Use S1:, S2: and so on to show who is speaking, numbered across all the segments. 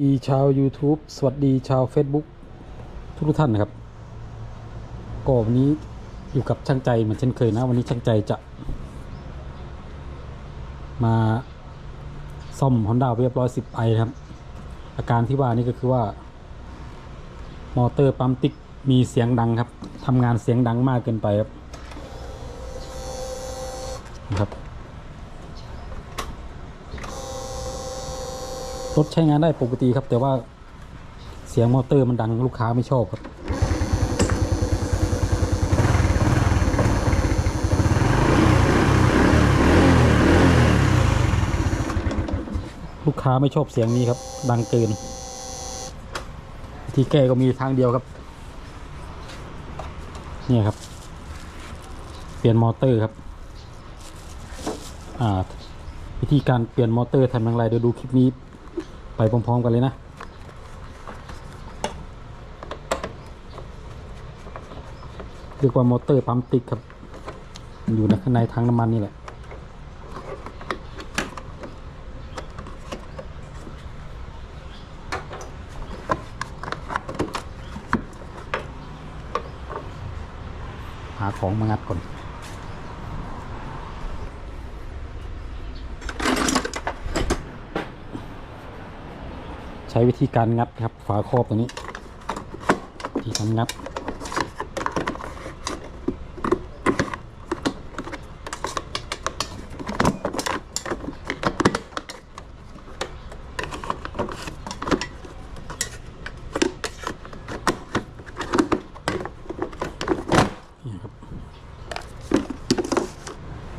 S1: ดีชาว YouTube สวัสดีชาว Facebook ทุกทุกท่านนะครับก็วันนี้อยู่กับช่างใจเหมือนเช่นเคยนะ วันนี้ช่างใจจะ มาซ่อม Honda เรียบร้อย10ไอครับ อาการที่ว่านี่ก็คือว่า มอเตอร์ปั๊มติ๊กมีเสียงดังครับทำงานเสียงดังมากเกินไปครับนะครับ รถใช้งานได้ปกติครับ แต่ว่าเสียงมอเตอร์มันดังลูกค้าไม่ชอบครับลูกค้าไม่ชอบเสียงนี้ครับ ดังเกินวิธีแก้ก็มีทางเดียวครับ เนี่ยครับ เปลี่ยนมอเตอร์ครับ อ่า วิธีการเปลี่ยนมอเตอร์ทำอย่างไรเดี๋ยวดูคลิปนี้ ไปพร้อมๆกันเลยนะ เรียกว่ามอเตอร์ปั๊มติ๊กครับ อยู่ในข้างในทางน้ำมันนี่แหละหาของมางัดก่อน ใช้วิธีการงัดครับ ฝาครอบตัวนี้วิธีการงัดเนี่ยครับ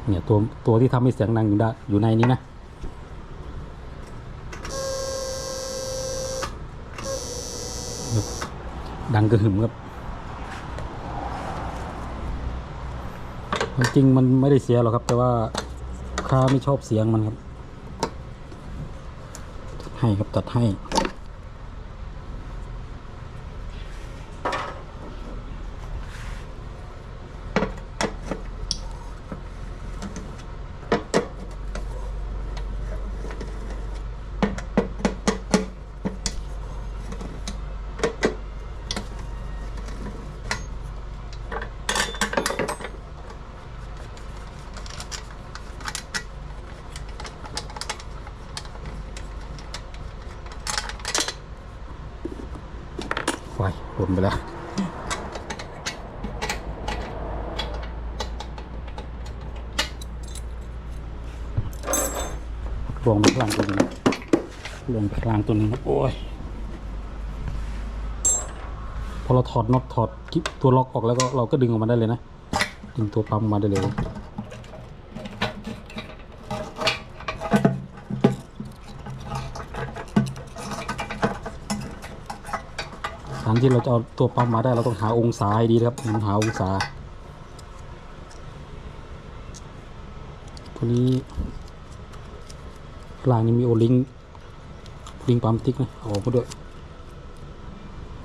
S1: เนี่ยตัวตัวที่ทำให้เสียงดังอยู่ได้อยู่ในนี้นะ ดังกระหึ่มครับจริงมันไม่ได้เสียหรอกครับ แต่ว่าค้าไม่ชอบเสียงมันครับ ให้ครับตัดให้ นไปแล้วลงไปข้างล่างตัวนึงลงไปข้างล่างตัวนึงครับโอ้ยพอเราถอดน็อตถอดกิ๊บตัวล็อกออกแล้วก็เราก็ดึงออกมาได้เลยนะ ดึงตัวปั๊มออกมาได้เลย การที่เราจะเอาตัวปั๊มมาได้เราต้องหาองศาให้ดีนะครับหาองศาตัวนี้ล่างนี้มีโอลิงลิงปั๊มติ๊กนะเอาออกมาด้วย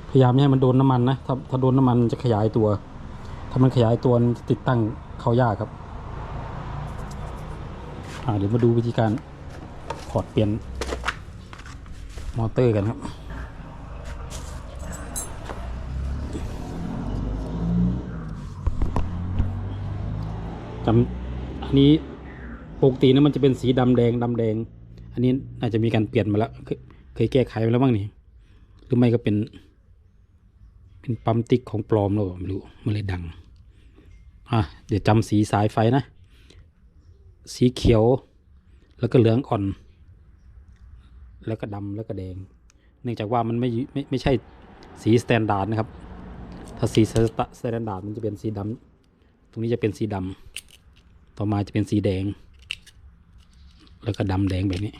S1: พยายามไม่ให้มันโดนน้ำมันนะถ้าถ้าโดนน้ำมันจะขยายตัว ถ้ามันขยายตัวติดตั้งเขายากครับอ่าเดี๋ยวมาดูวิธีการถอดเปลี่ยนมอเตอร์กันครับ จำอันนี้ปกตินะมันจะเป็นสีดำแดงดำแดง อันนี้น่าจะมีการเปลี่ยนมาแล้วเคยเคยแก้ไขมาแล้วบ้างนี่หรือไม่ก็เป็น เป็นปั๊มติ๊กของปลอมหรือเปล่าไม่รู้มันเลยดังอะเดี๋ยวจำสีสายไฟนะ สีเขียว แล้วก็เหลืองอ่อน แล้วก็ดำแล้วก็แดง เนื่องจากว่ามันไม่ไม่ไม่ใช่สีสแตนดาร์ดนะครับ ถ้าสีสแตนดาร์ดมันจะเป็นสีดำตรงนี้จะเป็นสีดำ ต่อมาจะเป็นสีแดง แล้วก็ดำแดงแบบนี้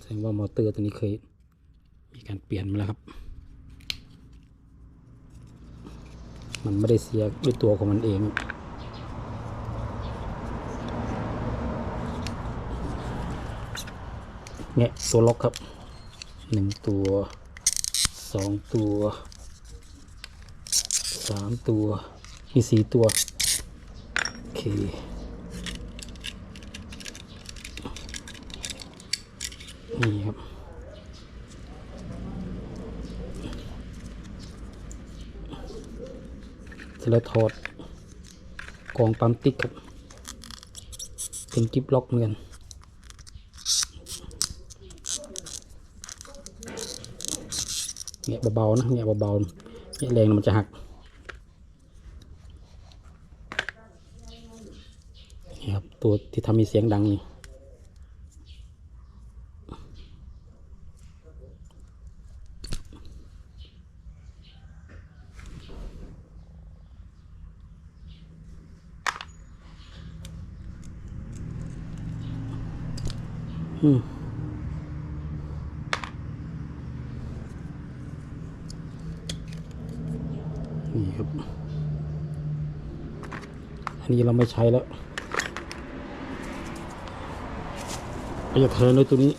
S1: แสดงว่ามอเตอร์ตัวนี้เคย มีการเปลี่ยนมาแล้วครับ มันไม่ได้เสียด้วยตัวของมันเองเนี่ยตัวล็อกครับหนึ่งตัวสองตัวสามตัวมีสี่ตัว นี่ครับจแล้วถอดกล่องปั๊มติ๊กครับ เป็นกิฟล็อกเหมือนกันเงี้ยเบาๆนะเงี้ยเบาๆเงี้ยแรงมันจะหัก นี่ครับ ตัวที่ทำมีเสียงดังนี่อืมนี่ครับ อันนี้เราไม่ใช้แล้ว เราจะแทนด้วยตัวนี้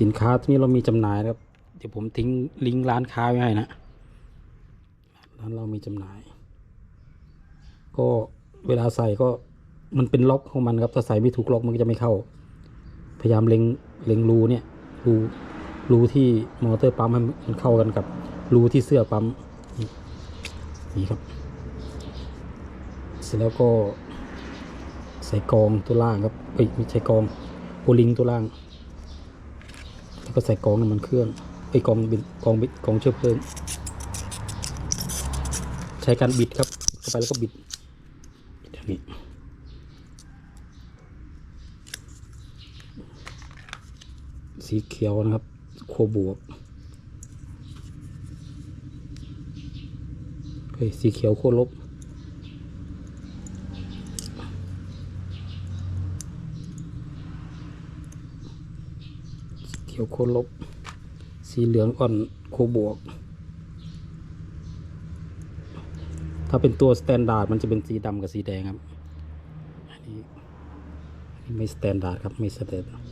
S1: สินค้าที่นี้เรามีจำหน่ายนะครับ เดี๋ยวผมทิ้งลิงก์ร้านค้าไว้ให้นะร้านเรามีจำหน่าย ก็เวลาใส่ก็มันเป็นล็อกของมันครับ ถ้าใส่ไม่ถูกล็อกมันก็จะไม่เข้า พยายามเล็งเล็งรูเนี่ยรูรูที่มอเตอร์ปั๊มให้มันเข้ากันกับรูที่เสื้อปั๊มนี่ครับ เสร็จแล้วก็ใส่กองตัวล่างครับเอ้ยไม่ใช่กองโอลิงตัวล่าง แล้วก็ใส่กองน้ำมันเครื่องไอ้ยกองบินกองบิดกองเชื้อเพลิง ใช้การบิดครับเข้าไปแล้วก็บิดอย่างนี้สีเขียวนะครับโคบวกเฮ้ยสีเขียวโคลบ ขียวโคลบ สีเหลืองอ่อนโคบวก ถ้าเป็นตัวสแตนดาร์ดมันจะเป็นสีดำกับสีแดงครับ อันนี้ไม่สแตนดาร์ดครับ ไม่สแตนดาร์ด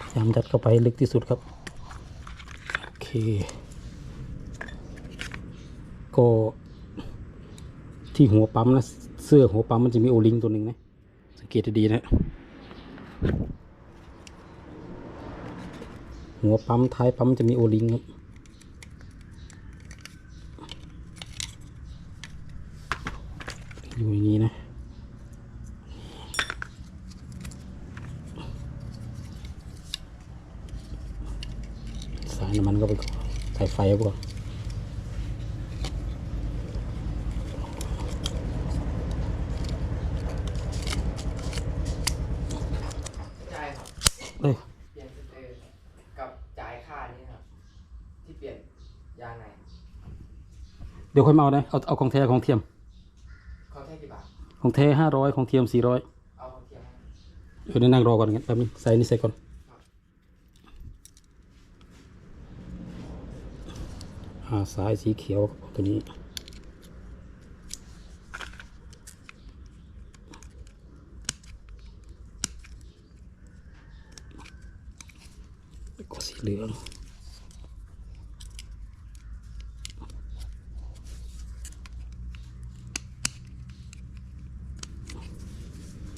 S1: พยายามยัดเข้าไปให้ลึกที่สุดครับ เค ก็ที่หัวปั๊มนะ เสื้อหัวปั๊มมันจะมีโอลิงตัวหนึ่งนะ สังเกตดีนะ หัวปั๊มท้ายปั๊มจะมีโอลิงครับ อยู่อย่างนี้นะ สายน้ำมันก็ไป ก่อนสายไฟก็ก่อน
S2: จ่ายครับ
S1: เอ้ย
S2: เปลี่ยนสเตอร์กับจ่ายค่านี้ครับ ที่เปลี่ยนยางใน
S1: เดี๋ยวค่อยมาเอานะเอาเอาของแท้ของเทียม
S2: เขาแค่กี่บาท
S1: ของแท้ห้าร้อยของเทียมสี่ร้อย
S2: เอาของเทียมให้
S1: เดี๋ยวนั่งรอก่อนงั้นแป๊บนึงใส่นี่ใส่ก่อนาสายสีเขียวตัวนี้แล้วก็สีเหลือง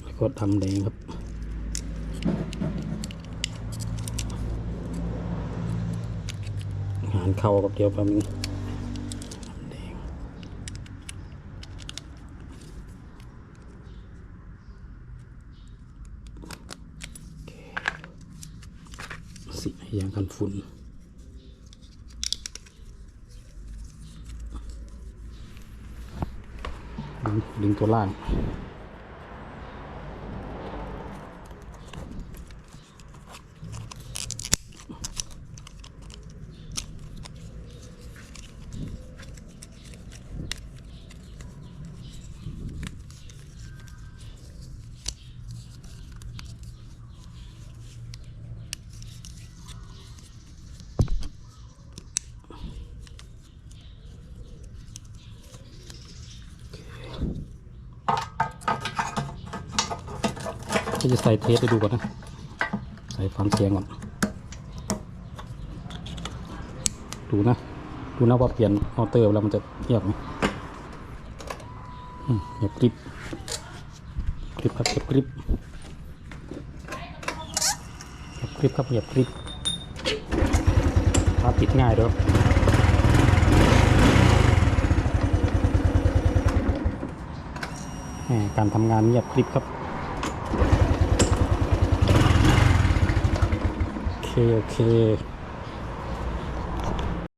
S1: แล้วก็ดำแดงครับานเข้ากับเดียวแป๊บนึงสียางกันฝุ่นดึงดึงตัวล่าง จะใส่เทสให้ดูก่อนนะ ใส่ฟังเสียงก่อน ดูนะ ดูนะว่าเปลี่ยนมอเตอร์แล้วมันจะเงียบไหมเงียบกริบกริบครับเงียบกริบเงียบกริบครับเงียบกริบถ้าปิดง่ายด้วยการทำงานเงียบกริบครับ OK OK。